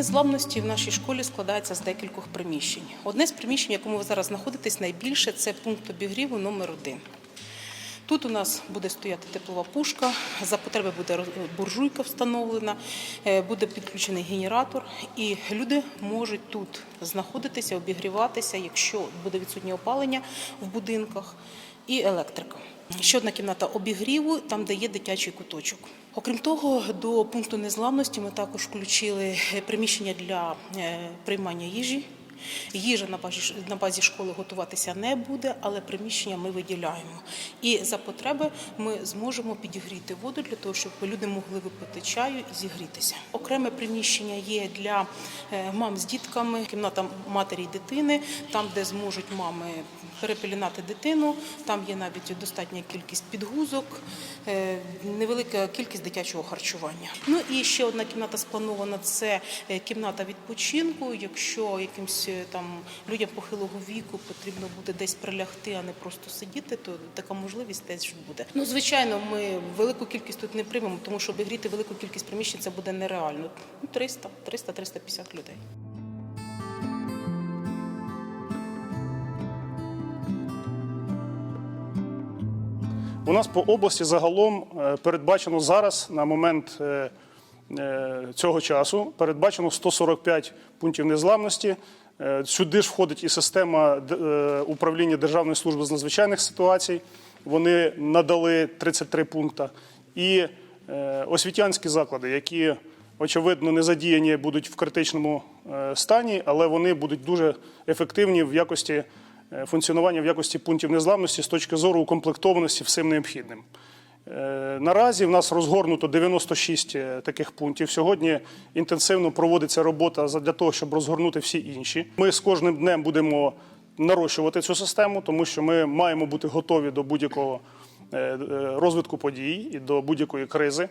незламності в нашій школі складається з декількох приміщень. Одне з приміщень, в якому ви зараз знаходитесь найбільше, це пункт обігріву номер 1 Тут у нас буде стояти теплова пушка, за потреби буде буржуйка встановлена, е, буде підключений генератор, і люди можуть тут знаходитися, обігріватися, якщо буде відсутнє опалення в будинках і електрика. Ще одна кімната обігріву, там де є дитячий куточок. Окрім того, до пункту незламності ми також включили е, приміщення для е, приймання їжі. Їжа на базі, на базі школи готуватися не буде, але приміщення ми виділяємо. І за потреби ми зможемо підігріти воду для того, щоб люди могли випити чаю і зігрітися. Окреме приміщення є для е, мам з дітками, кімната матері і дитини, там, де зможуть мами перепелінати дитину. Там є навіть достатня кількість підгузок, е, невелика кількість дитячого харчування. Ну і ще одна кімната спланована це е, кімната відпочинку. Якщо якимсь там людям похилого віку потрібно буде десь прилягти, а не просто сидіти, то така можливість теж буде. Ну звичайно, ми велику кількість тут не приймемо, тому що обігріти велику кількість приміщень це буде нереально. Ну 300, 300-350 людей. У нас по області загалом е, передбачено зараз на момент е, е, цього часу передбачено 145 пунктів незламності. Е, Сюди ж входить і система е, управління Державної служби з надзвичайних ситуацій. Вони надали 33 пункти. І е, освітянські заклади, які очевидно не задіяні будуть в критичному е, стані, але вони будуть дуже ефективні в якості е, функціонування в якості пунктів незламності з точки зору укомплектованості всім необхідним. Е, Наразі в нас розгорнуто 96 е, таких пунктів. Сьогодні інтенсивно проводиться робота для того, щоб розгорнути всі інші. Ми з кожним днем будемо нарощувати цю систему, тому що ми маємо бути готові до будь-якого е, розвитку подій і до будь-якої кризи.